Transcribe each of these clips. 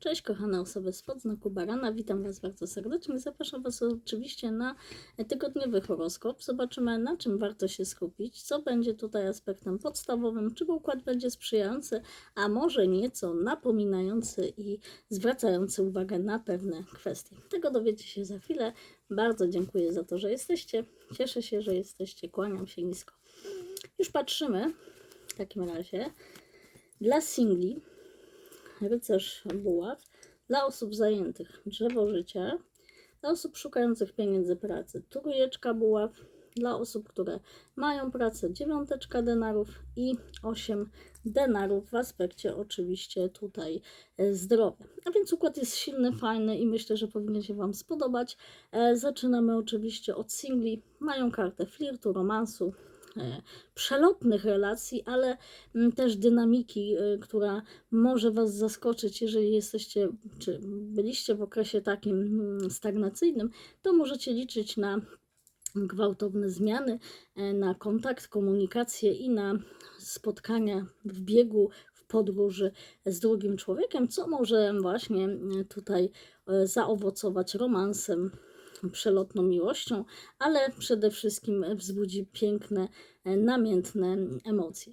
Cześć kochane osoby spod znaku barana, witam Was bardzo serdecznie. Zapraszam Was oczywiście na tygodniowy horoskop. Zobaczymy na czym warto się skupić, co będzie tutaj aspektem podstawowym, czy układ będzie sprzyjający, a może nieco napominający i zwracający uwagę na pewne kwestie. Tego dowiecie się za chwilę. Bardzo dziękuję za to, że jesteście. Cieszę się, że jesteście. Kłaniam się nisko. Już patrzymy w takim razie dla singli rycerz buław, dla osób zajętych drzewo życia, dla osób szukających pieniędzy pracy trójeczka buław, dla osób, które mają pracę dziewiąteczka denarów i 8 denarów w aspekcie oczywiście tutaj e, zdrowia. A więc układ jest silny, fajny i myślę, że powinien się Wam spodobać. E, Zaczynamy oczywiście od singli. Mają kartę flirtu, romansu, przelotnych relacji, ale mm, też dynamiki, y, która może Was zaskoczyć, jeżeli jesteście, czy byliście w okresie takim mm, stagnacyjnym, to możecie liczyć na gwałtowne zmiany, e, na kontakt, komunikację i na spotkania w biegu, w podróży z drugim człowiekiem, co może właśnie e, tutaj e, zaowocować romansem, przelotną miłością, ale przede wszystkim wzbudzi piękne, e, namiętne emocje.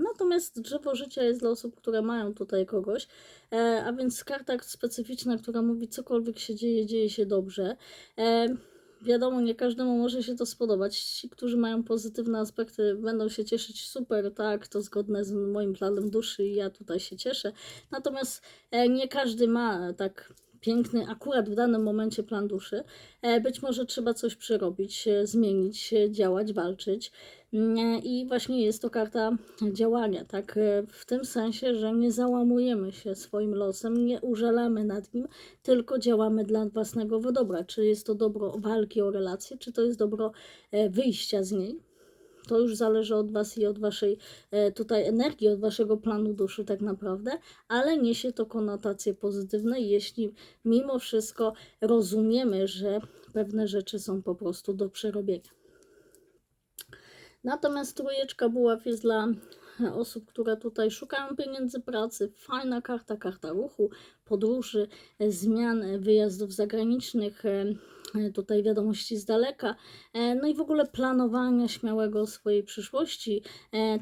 Natomiast drzewo życia jest dla osób, które mają tutaj kogoś, e, a więc karta specyficzna, która mówi cokolwiek się dzieje, dzieje się dobrze. E, Wiadomo, nie każdemu może się to spodobać. Ci, którzy mają pozytywne aspekty, będą się cieszyć super, tak, to zgodne z moim planem duszy i ja tutaj się cieszę. Natomiast nie każdy ma tak piękny akurat w danym momencie plan duszy. E, Być może trzeba coś przerobić, e, zmienić, e, działać, walczyć. Mm, I właśnie jest to karta działania, tak? W tym sensie, że nie załamujemy się swoim losem, nie użalamy nad nim, tylko działamy dla własnego dobra. Czy jest to dobro walki o relacje, czy to jest dobro wyjścia z niej. To już zależy od Was i od Waszej e, tutaj energii, od Waszego planu duszy tak naprawdę, ale niesie to konotacje pozytywne, jeśli mimo wszystko rozumiemy, że pewne rzeczy są po prostu do przerobienia. Natomiast trójeczka buław jest dla osób, które tutaj szukają pieniędzy pracy. Fajna karta, karta ruchu, podróży, e, zmian, e, wyjazdów zagranicznych, e, tutaj wiadomości z daleka, no i w ogóle planowania śmiałego swojej przyszłości,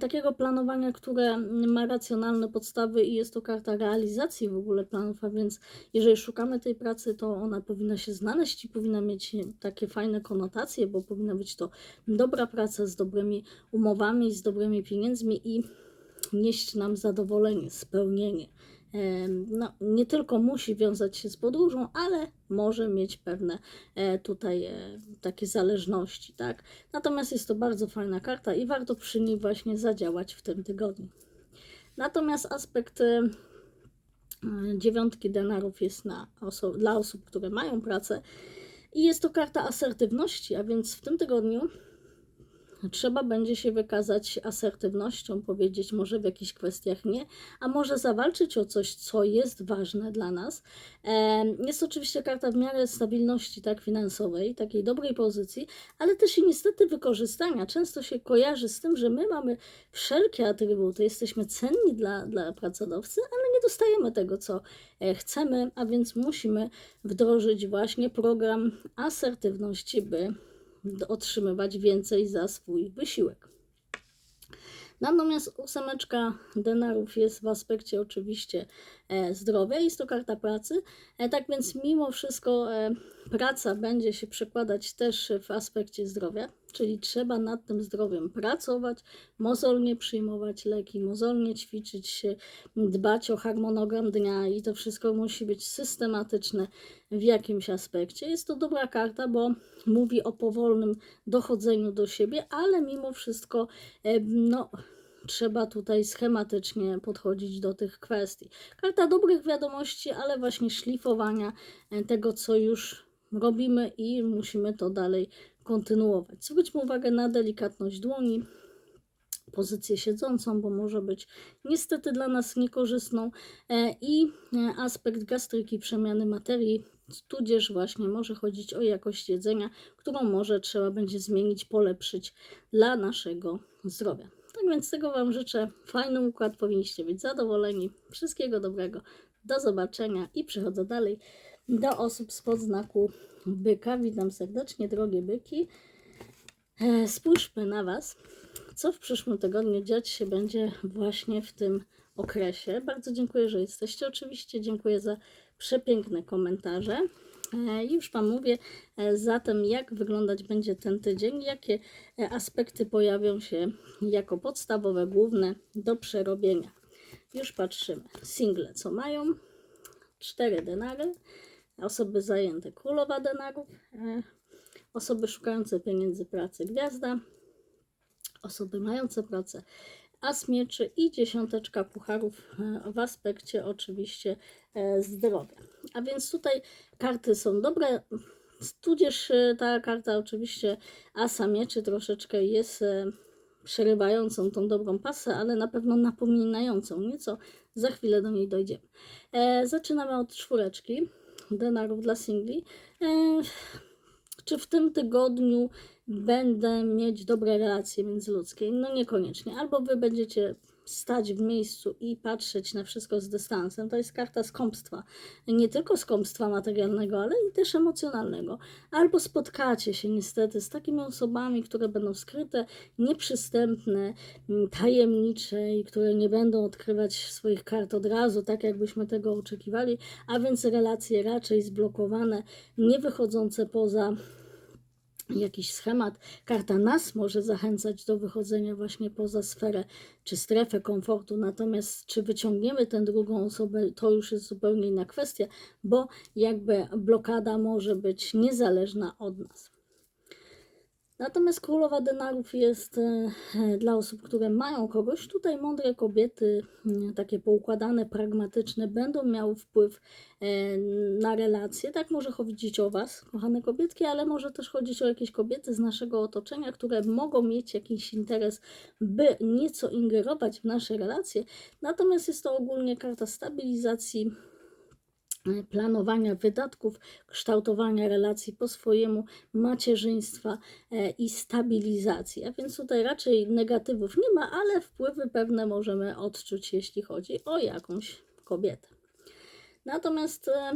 takiego planowania, które ma racjonalne podstawy i jest to karta realizacji w ogóle planów, a więc jeżeli szukamy tej pracy, to ona powinna się znaleźć i powinna mieć takie fajne konotacje, bo powinna być to dobra praca z dobrymi umowami, z dobrymi pieniędzmi i nieść nam zadowolenie, spełnienie. No, nie tylko musi wiązać się z podróżą, ale może mieć pewne e, tutaj e, takie zależności, tak? Natomiast jest to bardzo fajna karta i warto przy niej właśnie zadziałać w tym tygodniu. Natomiast aspekt dziewiątki denarów jest na oso- dla osób, które mają pracę i jest to karta asertywności, a więc w tym tygodniu trzeba będzie się wykazać asertywnością, powiedzieć może w jakichś kwestiach nie, a może zawalczyć o coś, co jest ważne dla nas. Jest oczywiście karta w miarę stabilności tak finansowej, takiej dobrej pozycji, ale też i niestety wykorzystania. Często się kojarzy z tym, że my mamy wszelkie atrybuty, jesteśmy cenni dla, dla pracodawcy, ale nie dostajemy tego, co e, chcemy, a więc musimy wdrożyć właśnie program asertywności, by otrzymywać więcej za swój wysiłek. Natomiast ósemeczka denarów jest w aspekcie oczywiście e, zdrowia, jest to karta pracy. E, tak więc mimo wszystko e, praca będzie się przekładać też w aspekcie zdrowia, czyli trzeba nad tym zdrowiem pracować, mozolnie przyjmować leki, mozolnie ćwiczyć się, dbać o harmonogram dnia i to wszystko musi być systematyczne w jakimś aspekcie. Jest to dobra karta, bo mówi o powolnym dochodzeniu do siebie, ale mimo wszystko e, no, trzeba tutaj schematycznie podchodzić do tych kwestii. Karta dobrych wiadomości, ale właśnie szlifowania e, tego, co już robimy i musimy to dalej kontynuować. Zwróćmy uwagę na delikatność dłoni, pozycję siedzącą, bo może być niestety dla nas niekorzystną e, i e, aspekt gastryki, przemiany materii, tudzież właśnie może chodzić o jakość jedzenia, którą może trzeba będzie zmienić, polepszyć dla naszego zdrowia. Tak więc tego Wam życzę. Fajny układ, powinniście być zadowoleni. Wszystkiego dobrego. Do zobaczenia i przechodzę dalej do osób spod znaku byka. Witam serdecznie, drogie byki. E, Spójrzmy na Was, co w przyszłym tygodniu dziać się będzie właśnie w tym okresie. Bardzo dziękuję, że jesteście. Oczywiście dziękuję za przepiękne komentarze. E, Już Wam mówię e, zatem, jak wyglądać będzie ten tydzień, jakie aspekty pojawią się jako podstawowe, główne do przerobienia. Już patrzymy. Single, co mają? Cztery denary. Osoby zajęte królowa denarów. e, Osoby szukające pieniędzy pracy gwiazda. Osoby mające pracę as mieczy i dziesiąteczka pucharów e, w aspekcie oczywiście e, zdrowia. A więc tutaj karty są dobre, tudzież ta karta oczywiście asa mieczy troszeczkę jest przerywającą tą dobrą pasę, ale na pewno napominającą nieco. Za chwilę do niej dojdziemy. Zaczynamy od czwóreczki denarów dla singli. E, czy w tym tygodniu będę mieć dobre relacje międzyludzkie? No niekoniecznie. Albo wy będziecie stać w miejscu i patrzeć na wszystko z dystansem. To jest karta skąpstwa. Nie tylko skąpstwa materialnego, ale i też emocjonalnego. Albo spotkacie się niestety z takimi osobami, które będą skryte, nieprzystępne, m, tajemnicze i które nie będą odkrywać swoich kart od razu, tak jakbyśmy tego oczekiwali, a więc relacje raczej zblokowane, nie wychodzące poza jakiś schemat. Karta nas może zachęcać do wychodzenia właśnie poza sferę czy strefę komfortu, natomiast czy wyciągniemy tę drugą osobę, to już jest zupełnie inna kwestia, bo jakby blokada może być niezależna od nas. Natomiast królowa denarów jest e, dla osób, które mają kogoś. Tutaj mądre kobiety, mm, takie poukładane, pragmatyczne, będą miały wpływ e, na relacje. Tak może chodzić o Was, kochane kobietki, ale może też chodzić o jakieś kobiety z naszego otoczenia, które mogą mieć jakiś interes, by nieco ingerować w nasze relacje. Natomiast jest to ogólnie karta stabilizacji planowania wydatków, kształtowania relacji po swojemu, macierzyństwa e, i stabilizacji. A więc tutaj raczej negatywów nie ma, ale wpływy pewne możemy odczuć, jeśli chodzi o jakąś kobietę. Natomiast e,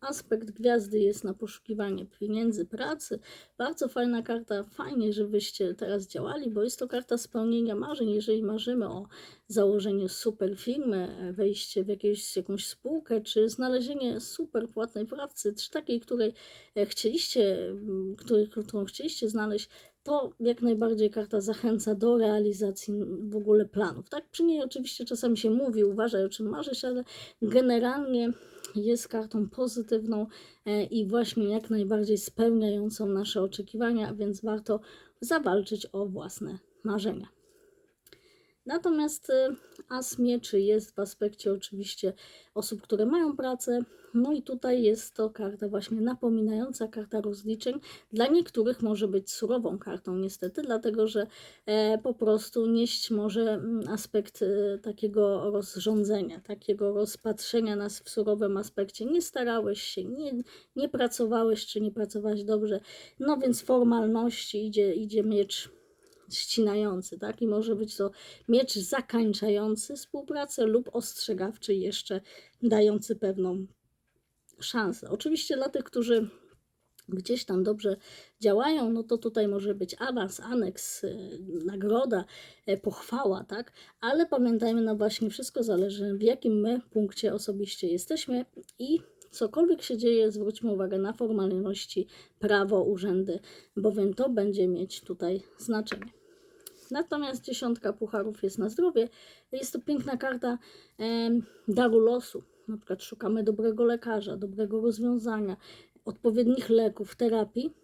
aspekt gwiazdy jest na poszukiwanie pieniędzy, pracy. Bardzo fajna karta, fajnie, że wyście teraz działali, bo jest to karta spełnienia marzeń. Jeżeli marzymy o założeniu super firmy, wejście w jakieś, jakąś spółkę, czy znalezienie super płatnej pracy, czy takiej, której e, chcieliście, m, której, którą chcieliście znaleźć, to jak najbardziej karta zachęca do realizacji w ogóle planów. Tak, przy niej oczywiście czasami się mówi, uważaj o czym marzysz, ale generalnie jest kartą pozytywną e, i właśnie jak najbardziej spełniającą nasze oczekiwania, więc warto zawalczyć o własne marzenia. Natomiast y, as mieczy jest w aspekcie oczywiście osób, które mają pracę. No i tutaj jest to karta właśnie napominająca, karta rozliczeń. Dla niektórych może być surową kartą niestety, dlatego że e, po prostu nieść może mm, aspekt e, takiego rozrządzenia, takiego rozpatrzenia nas w surowym aspekcie. Nie starałeś się, nie, nie pracowałeś czy nie pracowałeś dobrze. No więc formalności idzie, idzie miecz ścinający, tak? I może być to miecz zakańczający współpracę lub ostrzegawczy jeszcze dający pewną szansę. Oczywiście dla tych, którzy gdzieś tam dobrze działają, no to tutaj może być awans, aneks, y, nagroda, e, pochwała, tak? Ale pamiętajmy, no właśnie wszystko zależy w jakim my punkcie osobiście jesteśmy i cokolwiek się dzieje, zwróćmy uwagę na formalności, prawo, urzędy, bowiem to będzie mieć tutaj znaczenie. Natomiast dziesiątka pucharów jest na zdrowie. Jest to piękna karta em, daru losu. Na przykład szukamy dobrego lekarza, dobrego rozwiązania, odpowiednich leków, terapii.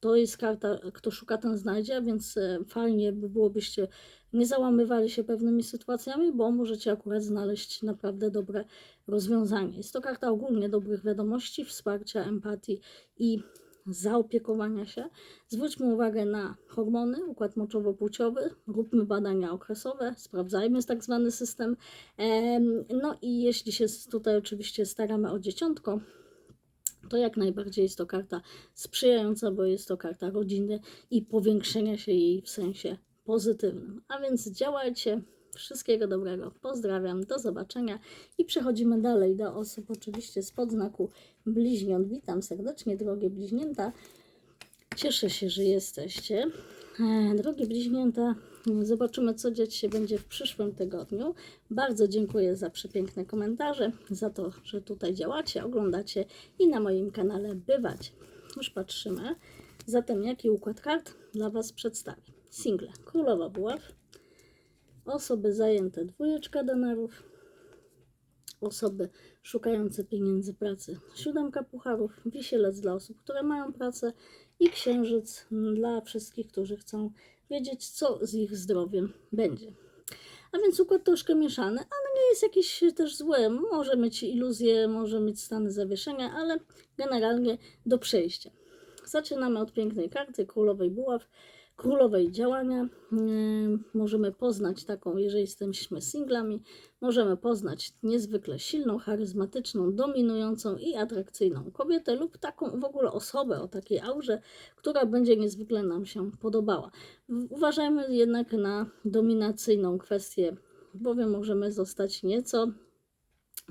To jest karta, kto szuka, ten znajdzie, więc e, fajnie by było, byście nie załamywali się pewnymi sytuacjami, bo możecie akurat znaleźć naprawdę dobre rozwiązanie. Jest to karta ogólnie dobrych wiadomości, wsparcia, empatii i zaopiekowania się. Zwróćmy uwagę na hormony, układ moczowo-płciowy, róbmy badania okresowe, sprawdzajmy tak zwany system. Em, No i jeśli się tutaj oczywiście staramy o dzieciątko, to jak najbardziej jest to karta sprzyjająca, bo jest to karta rodziny i powiększenia się jej w sensie pozytywnym. A więc działajcie. Wszystkiego dobrego. Pozdrawiam. Do zobaczenia. I przechodzimy dalej do osób oczywiście z podznaku bliźniąt. Witam serdecznie, drogie bliźnięta. Cieszę się, że jesteście. E, Drogie bliźnięta, zobaczymy, co dziać się będzie w przyszłym tygodniu. Bardzo dziękuję za przepiękne komentarze, za to, że tutaj działacie, oglądacie i na moim kanale bywacie. Już patrzymy. Zatem, jaki układ kart dla Was przedstawi? Single. Królowa Buław. Osoby zajęte dwójeczka denarów. Osoby szukające pieniędzy pracy. Siódemka pucharów. Wisielec dla osób, które mają pracę i księżyc dla wszystkich, którzy chcą wiedzieć, co z ich zdrowiem będzie. A więc układ troszkę mieszany, ale nie jest jakiś też zły. Może mieć iluzje, może mieć stany zawieszenia, ale generalnie do przejścia. Zaczynamy od pięknej karty królowej buław, królowej działania. Yy, Możemy poznać taką, jeżeli jesteśmy singlami, możemy poznać niezwykle silną, charyzmatyczną, dominującą i atrakcyjną kobietę lub taką w ogóle osobę o takiej aurze, która będzie niezwykle nam się podobała. Uważajmy jednak na dominacyjną kwestię, bowiem możemy zostać nieco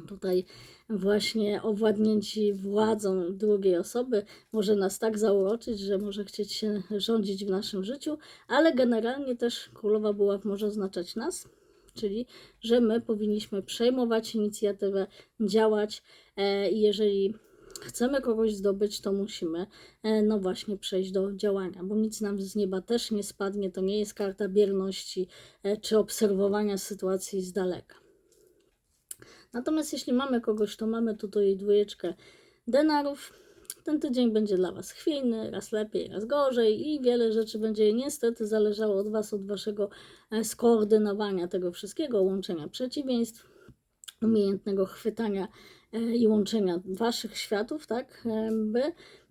tutaj właśnie owładnięci władzą drugiej osoby może nas tak zauroczyć, że może chcieć się rządzić w naszym życiu, ale generalnie też królowa buław może oznaczać nas, czyli że my powinniśmy przejmować inicjatywę, działać e, i jeżeli chcemy kogoś zdobyć, to musimy e, no właśnie przejść do działania, bo nic nam z nieba też nie spadnie, to nie jest karta bierności e, czy obserwowania sytuacji z daleka. Natomiast jeśli mamy kogoś, to mamy tutaj dwójeczkę denarów. Ten tydzień będzie dla Was chwiejny, raz lepiej, raz gorzej i wiele rzeczy będzie niestety zależało od Was, od Waszego e, skoordynowania tego wszystkiego, łączenia przeciwieństw, umiejętnego chwytania i łączenia Waszych światów, tak, e, by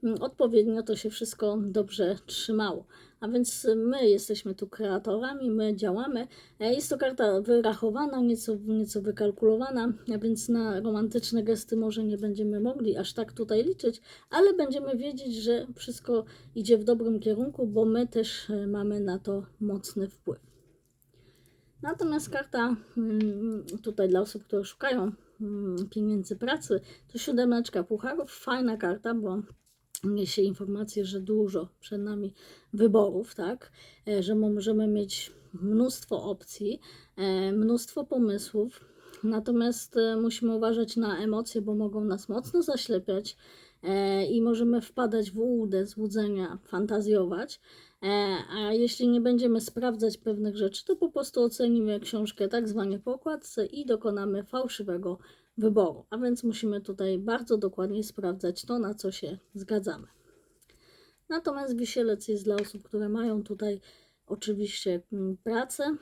mm, odpowiednio to się wszystko dobrze trzymało. A więc my jesteśmy tu kreatorami, my działamy. E, Jest to karta wyrachowana, nieco, nieco wykalkulowana, więc na romantyczne gesty może nie będziemy mogli aż tak tutaj liczyć, ale będziemy wiedzieć, że wszystko idzie w dobrym kierunku, bo my też e, mamy na to mocny wpływ. Natomiast karta mm, tutaj dla osób, które szukają pieniędzy pracy, to siódemeczka pucharów. Fajna karta, bo niesie informację, że dużo przed nami wyborów, tak? E, Że możemy mieć mnóstwo opcji, e, mnóstwo pomysłów. Natomiast e, musimy uważać na emocje, bo mogą nas mocno zaślepiać i możemy wpadać w ułudę, złudzenia, fantazjować. E, A jeśli nie będziemy sprawdzać pewnych rzeczy, to po prostu ocenimy książkę tak zwanie po okładce i dokonamy fałszywego wyboru. A więc musimy tutaj bardzo dokładnie sprawdzać to, na co się zgadzamy. Natomiast wisielec jest dla osób, które mają tutaj oczywiście mm, pracę.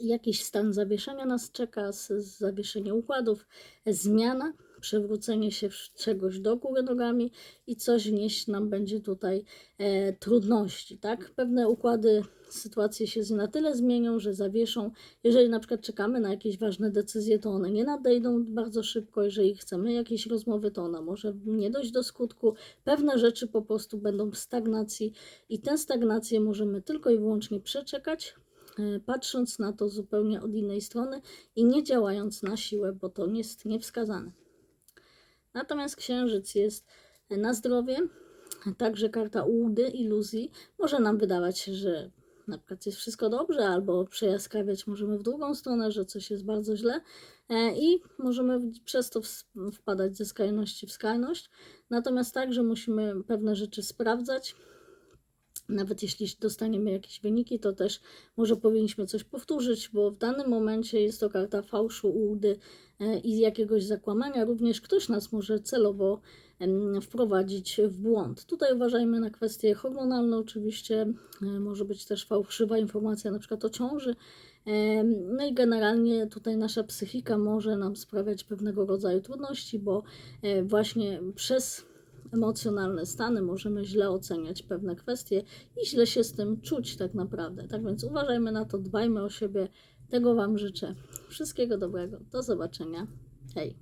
Jakiś stan zawieszenia nas czeka, zawieszenie układów, zmiana, przewrócenie się czegoś do góry nogami i coś nieść nam będzie tutaj e, trudności, tak? Pewne układy, sytuacje się na tyle zmienią, że zawieszą. Jeżeli na przykład czekamy na jakieś ważne decyzje, to one nie nadejdą bardzo szybko. Jeżeli chcemy jakieś rozmowy, to ona może nie dojść do skutku. Pewne rzeczy po prostu będą w stagnacji i tę stagnację możemy tylko i wyłącznie przeczekać, e, patrząc na to zupełnie od innej strony i nie działając na siłę, bo to jest niewskazane. Natomiast księżyc jest na zdrowie, także karta ułudy, iluzji. Może nam wydawać że na przykład jest wszystko dobrze, albo przejaskrawiać możemy w drugą stronę, że coś jest bardzo źle e, i możemy przez to wpadać ze skrajności w skrajność. Natomiast także musimy pewne rzeczy sprawdzać. Nawet jeśli dostaniemy jakieś wyniki, to też może powinniśmy coś powtórzyć, bo w danym momencie jest to karta fałszu, ułudy e, i jakiegoś zakłamania. Również ktoś nas może celowo wprowadzić w błąd. Tutaj uważajmy na kwestie hormonalne, oczywiście. E, Może być też fałszywa informacja, na przykład o ciąży. Em, No i generalnie tutaj nasza psychika może nam sprawiać pewnego rodzaju trudności, bo e, właśnie przez emocjonalne stany możemy źle oceniać pewne kwestie i źle się z tym czuć tak naprawdę. Tak więc uważajmy na to, dbajmy o siebie. Tego Wam życzę. Wszystkiego dobrego. Do zobaczenia. Hej.